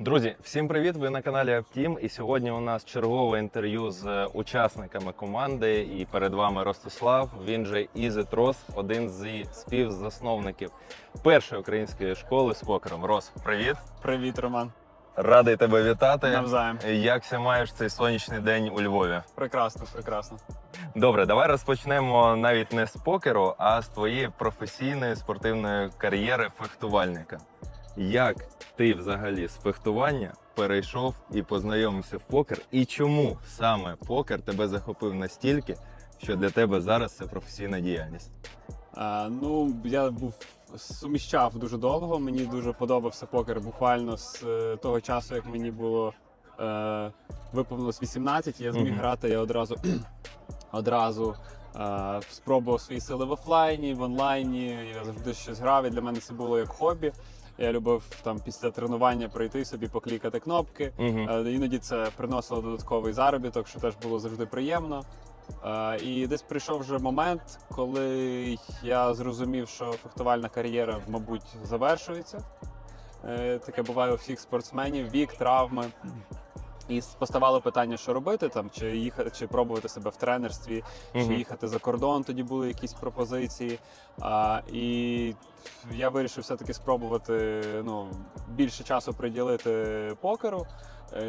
Друзі, всім привіт! Ви на каналі Аптім. І сьогодні у нас чергове інтерв'ю з учасниками команди. І перед вами Ростислав. Він же Ізетрос, один зі співзасновників першої української школи з покером. Рос, привіт! Привіт, Роман. Радий тебе вітати. Навзаєм. Якся маєш цей сонячний день у Львові? Прекрасно, прекрасно. Добре, давай розпочнемо навіть не з покеру, а з твоєї професійної спортивної кар'єри фехтувальника. Як ти взагалі з фехтування перейшов і познайомився в покер? І чому саме покер тебе захопив настільки, що для тебе зараз це професійна діяльність? А, ну, я був суміщав дуже довго. Мені дуже подобався покер буквально з е, того часу, як мені було е, виповнилось 18, я зміг Мгм. грати, я одразу одразу е, спробував свої сили в офлайні, в онлайні. Я завжди щось грав, і для мене це було як хобі. Я любив там після тренування пройти собі, поклікати кнопки. Угу. Іноді це приносило додатковий заробіток, що теж було завжди приємно. Е, І десь прийшов вже момент, коли я зрозумів, що фехтувальна кар'єра, мабуть, завершується. Е, Таке буває у всіх спортсменів, вік, травми. І поставало питання, що робити там, чи їхати, чи пробувати себе в тренерстві, чи їхати за кордон. Тоді були якісь пропозиції. А, і я вирішив все-таки спробувати ну, більше часу приділити покеру,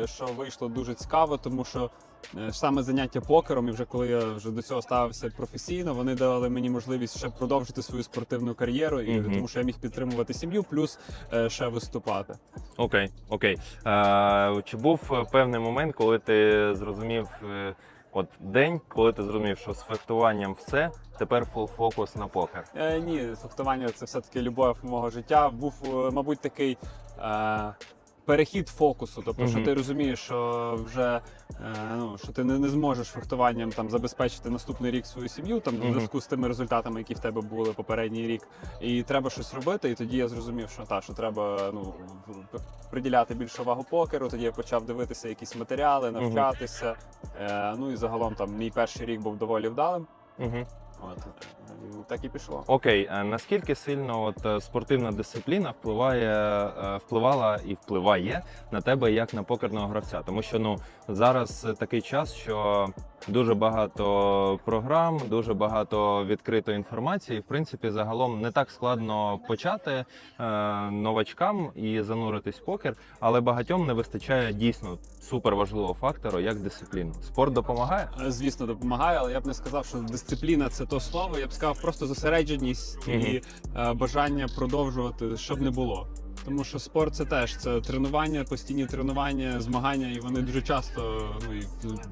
що вийшло дуже цікаво, тому що е, саме заняття покером, і вже коли я вже до цього ставився професійно, вони дали мені можливість ще продовжити свою спортивну кар'єру, і Мгм. тому що я міг підтримувати сім'ю, плюс е, ще виступати. Окей, окей. Е, чи був е, певний момент, коли ти зрозумів, е, от день, коли ти зрозумів, що з фехтуванням все, тепер фул фокус на покер? Е, ні, фехтування це все-таки любов мого життя. Був, е, мабуть, такий е, перехід фокусу. Тобто, що ти розумієш, що вже е, ну, що ти не, не зможеш фехтуванням там забезпечити наступний рік свою сім'ю, там в зв'язку з тими результатами, які в тебе були попередній рік. І треба щось робити. І тоді я зрозумів, що та що треба ну приділяти більше увагу покеру. Тоді я почав дивитися якісь матеріали, навчатися. Е, ну і загалом там мій перший рік був доволі вдалим. От е, так і пішло. Окей, наскільки сильно от е, спортивна дисципліна впливає, е, впливала і впливає на тебе як на покерного гравця? Тому що ну зараз е, такий час, що дуже багато програм, дуже багато відкритої інформації. В принципі, загалом не так складно почати е, новачкам і зануритись в покер, але багатьом не вистачає дійсно суперважливого фактору, як дисципліну. Спорт допомагає. Е, Звісно, допомагає, але я б не сказав, що дисципліна це то слово. Я б сказав просто зосередженість і е, бажання продовжувати, щоб не було. Тому що спорт це теж це тренування, постійні тренування, змагання, і вони дуже часто ну і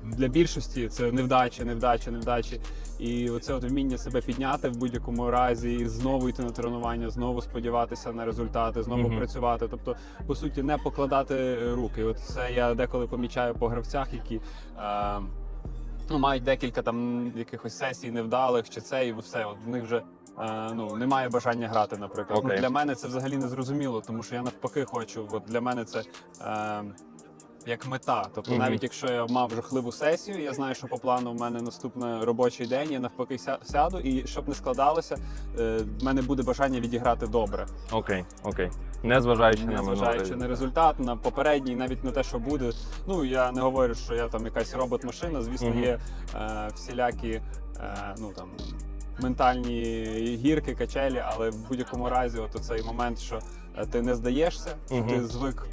для більшості це невдачі, невдачі, невдачі. І оце от вміння себе підняти в будь-якому разі, і знову йти на тренування, знову сподіватися на результати, знову Мгм. працювати. Тобто, по суті, не покладати руки. От це я деколи помічаю по гравцях, які. Е, ну, мають декілька там якихось сесій невдалих чи це, і все. От в них вже е, ну, немає бажання грати, наприклад. Окей. Ну, для мене це взагалі не зрозуміло, тому що я навпаки хочу. От для мене це. Е, як мета, тобто Мгм. навіть якщо я мав жахливу сесію, я знаю, що по плану в мене наступний робочий день, я навпаки ся- сяду, і щоб не складалося, е, в мене буде бажання відіграти добре, Окей, окей, незважаючи на не минулий. зважаючи на результат, на попередній, навіть на те, що буде. Ну я не говорю, що я там якась робот-машина. Звісно, Мгм. є е, всілякі е, ну там ментальні гірки, качелі, але в будь-якому разі, от цей момент, що е, ти не здаєшся, що ти звик.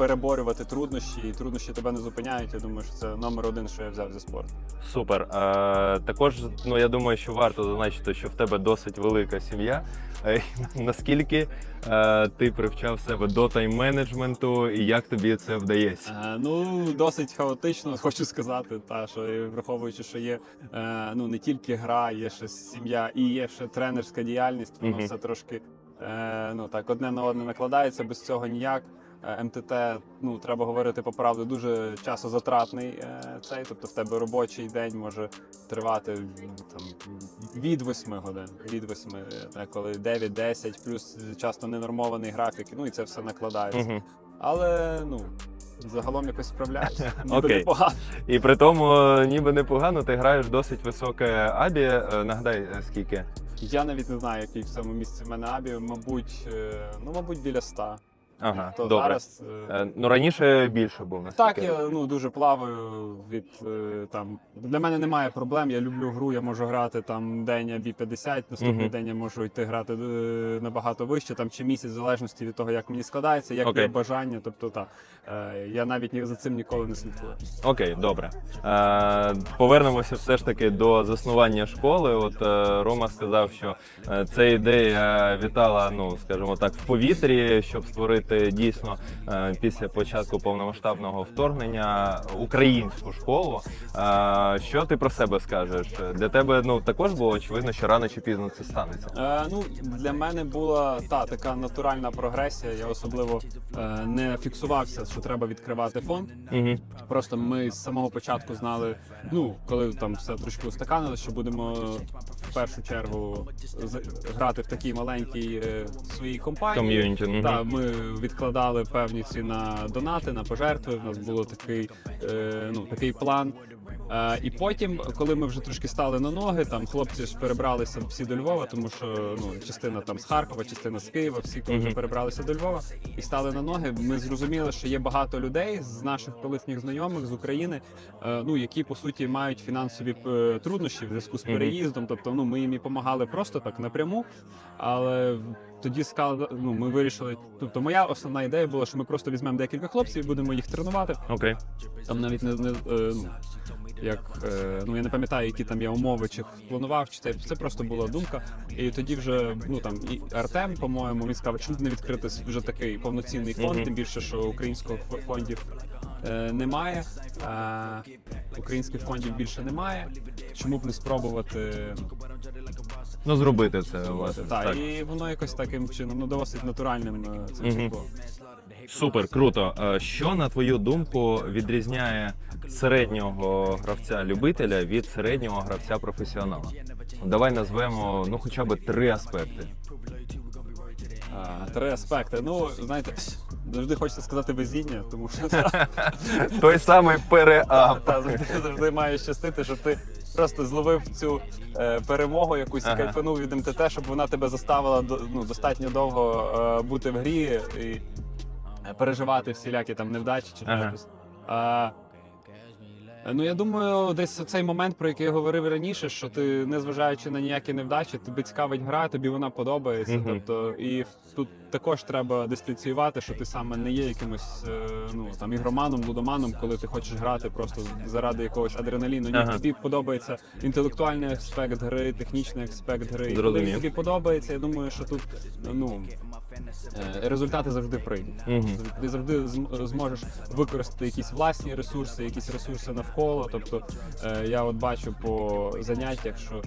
Переборювати труднощі, і труднощі тебе не зупиняють. Я думаю, що це номер один, що я взяв зі спорту. Супер. Е, також ну я думаю, що варто зазначити, що в тебе досить велика сім'я. Е, наскільки е, ти привчав себе до тайм-менеджменту і як тобі це вдається? Е, ну, досить хаотично, хочу сказати, та що враховуючи, що є е, ну не тільки гра, є ще сім'я і є ще тренерська діяльність. Воно Мгм. все трошки е, ну так одне на одне накладається, без цього ніяк. Е, МТТ, ну треба говорити по правді, дуже часозатратний е, цей. Тобто в тебе робочий день може тривати там від 8 годин, від 8, е, коли 9-10, плюс часто ненормований графік. Ну і це все накладається. Мгм. Але ну загалом якось справляюся. Ніби Окей. непогано. І при тому, ніби непогано, ти граєш досить високе абі. Нагадай, скільки? Я навіть не знаю, який в цьому місці в мене абі. Мабуть, ну мабуть, біля 100. Ага, То добре. зараз е, Е, Ну раніше більше був Так, наскільки. я ну дуже плаваю від е, там. Для мене немає проблем. Я люблю гру. Я можу грати там день я бі 50 наступний Мгм. день я можу йти грати е, набагато вище, там чи місяць, в залежності від того, як мені складається, як Окей. є бажання. Тобто, так е, я навіть ні за цим ніколи не слідкую. Окей, добре. Е, повернемося все ж таки до заснування школи. От е, Рома сказав, що е, ця ідея вітала, ну скажімо так, в повітрі, щоб створити дійсно е, після початку повномасштабного вторгнення українську школу. Е, що ти про себе скажеш? Для тебе ну також було очевидно, що рано чи пізно це станеться. Е, ну для мене була та така натуральна прогресія. Я особливо е, не фіксувався, що треба відкривати фонд. Угу. Просто ми з самого початку знали, ну коли там все трошки устаканили, що будемо в першу чергу грати в такій маленькій е, своїй компанії. Ком'юніті. Так, ми відкладали певні ці на донати, на пожертви. У нас було такий, е, ну, такий план. Е, і потім, коли ми вже трошки стали на ноги, там хлопці ж перебралися всі до Львова, тому що ну частина там з Харкова, частина з Києва, всі коли вже перебралися до Львова і стали на ноги. Ми зрозуміли, що є багато людей з наших колишніх знайомих з України, е, ну які по суті мають фінансові е, труднощі в зв'язку з переїздом. Тобто, ну ми їм і допомагали просто так напряму. Але тоді сказали, ну ми вирішили. Тобто, моя основна ідея була, що ми просто візьмемо декілька хлопців і будемо їх тренувати. Окей. Там навіть не, не ну, як е, ну я не пам'ятаю, які там я умови, чи планував, чи це це просто була думка. І тоді вже ну там і Артем, по-моєму, він сказав, чому не відкрити вже такий повноцінний фонд, Мгм. тим більше, що українського фондів. е, Немає а, українських фондів більше немає. Чому б не спробувати Ну зробити це власне. та так. і воно якось таким чином ну досить натуральним е, це все Мгм. було. Супер, круто. Що на твою думку відрізняє середнього гравця-любителя від середнього гравця-професіонала? Давай назвемо ну хоча б три аспекти. А, Три аспекти. Ну знаєте, завжди хочеться сказати везіння, тому що Той самий переап. Та завжди, завжди має щастити, щоб ти просто зловив цю е, перемогу, якусь Ага. кайфанув від МТТ, щоб вона тебе заставила ну, достатньо довго е, бути в грі і переживати всілякі там невдачі чи Ага. щось. А, Ну, я думаю, десь цей момент, про який я говорив раніше, що ти, незважаючи на ніякі невдачі, тобі цікавить гра, тобі вона подобається. Мгм. Тобто, і тут також треба дистанціювати, що ти саме не є якимось е, ну там ігроманом, лудоманом, коли ти хочеш грати просто заради якогось адреналіну. Ні, Ага. тобі подобається інтелектуальний аспект гри, технічний аспект гри. І коли тобі подобається, я думаю, що тут ну е, результати завжди прийдуть. Угу. Ти завжди зможеш використати якісь власні ресурси, якісь ресурси навколо. Тобто е, я от бачу по заняттях, що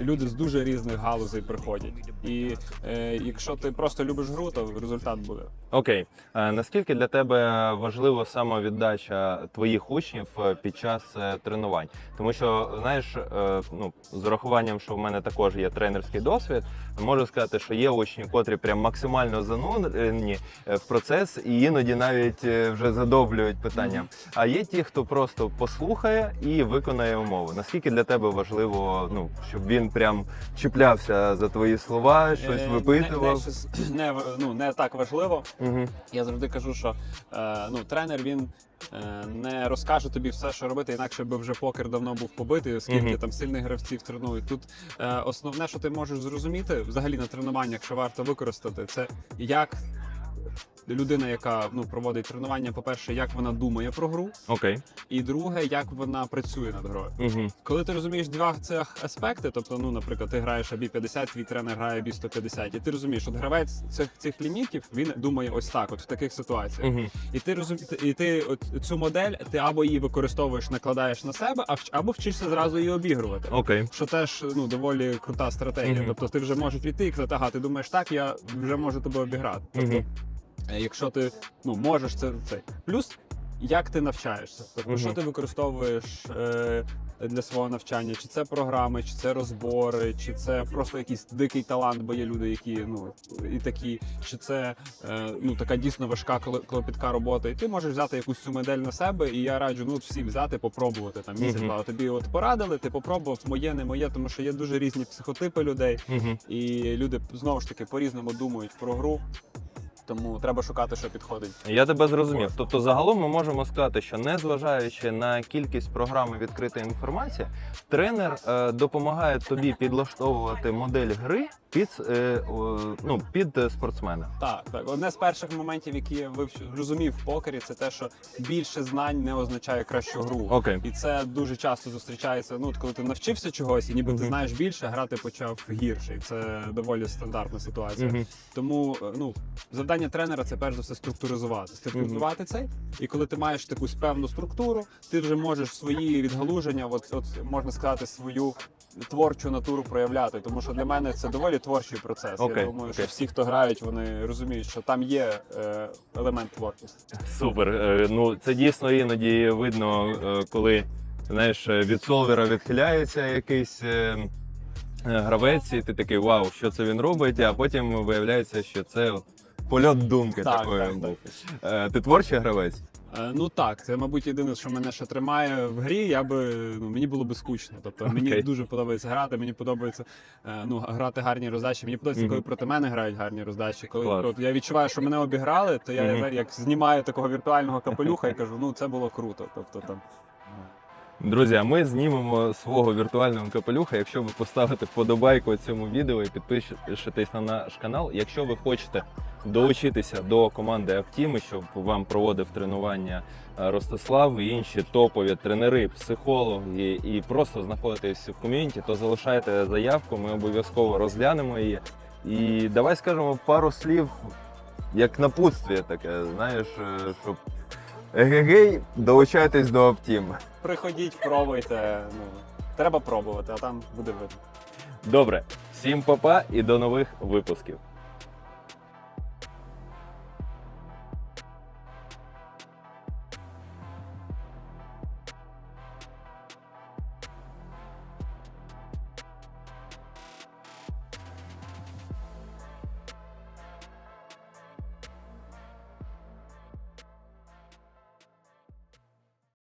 люди з дуже різних галузей приходять. І е, якщо ти просто любиш гру, то результат буде. Окей, Е, наскільки для тебе важлива самовіддача твоїх учнів е, під час е, тренувань? Тому що знаєш, е, ну з урахуванням, що в мене також є тренерський досвід, можу сказати, що є учні, котрі прям максимально занурені е, в процес і іноді навіть е, вже задовблюють питання. А є ті, хто просто послухає і виконає умови. Наскільки для тебе важливо, ну щоб він прям чіплявся за твої слова, щось Е, випитував? Не, не, не, ну, не так важливо. Угу. Я завжди кажу, що е, ну, тренер він е, не розкаже тобі все, що робити, інакше би вже покер давно був побитий, оскільки Мгм. там сильних гравців тренують. Тут е, основне, що ти можеш зрозуміти взагалі на тренуваннях, що варто використати, це як. Людина, яка ну проводить тренування, по-перше, як вона думає про гру, Окей. і друге, як вона працює над грою. Угу. Коли ти розумієш два цих аспекти, тобто, ну, наприклад, ти граєш абі 50, твій тренер грає абі 150, і ти розумієш, от гравець цих цих лімітів він думає ось так, от в таких ситуаціях. Угу. І ти розум... і ти от цю модель ти або її використовуєш, накладаєш на себе, а вч- або вчишся зразу її обігрувати. Окей. Що теж ну доволі крута стратегія. Мгм. Тобто ти вже можеш піти і казати, ага, ти думаєш так, я вже можу тебе обіграти. Тобто, якщо ти ну можеш це це плюс. Як ти навчаєшся? Тобто, Мгм. що ти використовуєш е, для свого навчання? Чи це програми, чи це розбори, чи це просто якийсь дикий талант, бо є люди, які ну і такі, чи це е, ну така дійсно важка кло- клопітка робота. І ти можеш взяти якусь цю модель на себе, і я раджу ну всім взяти, попробувати там місяць два. Тобі от порадили, ти попробував моє, не моє, тому що є дуже різні психотипи людей, Угу. і люди знову ж таки по-різному думають про гру. Тому треба шукати, що підходить. Я тебе зрозумів. Тобто, загалом ми можемо сказати, що незважаючи на кількість програми відкрита інформація, тренер е, допомагає тобі підлаштовувати модель гри під, е, о, ну, під спортсмена. Так, так. Одне з перших моментів, які я вивчив, зрозумів в покері, це те, що більше знань не означає кращу гру. Окей. І це дуже часто зустрічається. Ну, коли ти навчився чогось, і ніби ти знаєш більше, грати почав гірше. І це доволі стандартна ситуація. Тому е, ну завдання тренера це перш за все структуризувати. Структуризувати цей. І коли ти маєш таку певну структуру, ти вже можеш свої відгалуження, от, от можна сказати, свою творчу натуру проявляти. Тому що для мене це доволі творчий процес. Окей, Я думаю, що всі, хто грають, вони розуміють, що там є е, елемент творчості. Супер. Е, Ну це дійсно іноді видно, е, коли знаєш, е, від солвера відхиляється якийсь. е, е, Гравець, і ти такий вау, що це він робить, а потім виявляється, що це польот думки Так, такої так, був. Е, Ти творчий гравець? Е, Ну так, це мабуть єдине, що мене ще тримає в грі. Я би ну мені було би скучно. Тобто мені Окей. дуже подобається грати. Мені подобається е, ну грати гарні роздачі. Мені подобається, Мгм. коли проти мене грають гарні роздачі. Коли Клас. от, я відчуваю, що мене обіграли, то я Мгм. як знімаю такого віртуального капелюха і кажу, ну це було круто. Тобто там Друзі, а ми знімемо свого віртуального капелюха, якщо ви поставите вподобайку цьому відео і підпишетесь на наш канал. Якщо ви хочете долучитися до команди Актіми, щоб вам проводив тренування е, Ростислав і інші топові тренери, психологи і просто знаходитесь в ком'юніті, то залишайте заявку, ми обов'язково розглянемо її. І давай скажемо пару слів, як напутствие таке, знаєш, е, щоб егегей, долучайтесь до Оптім. приходіть, пробуйте. Ну треба пробувати, а там буде видно. Добре, всім па-па і до нових випусків.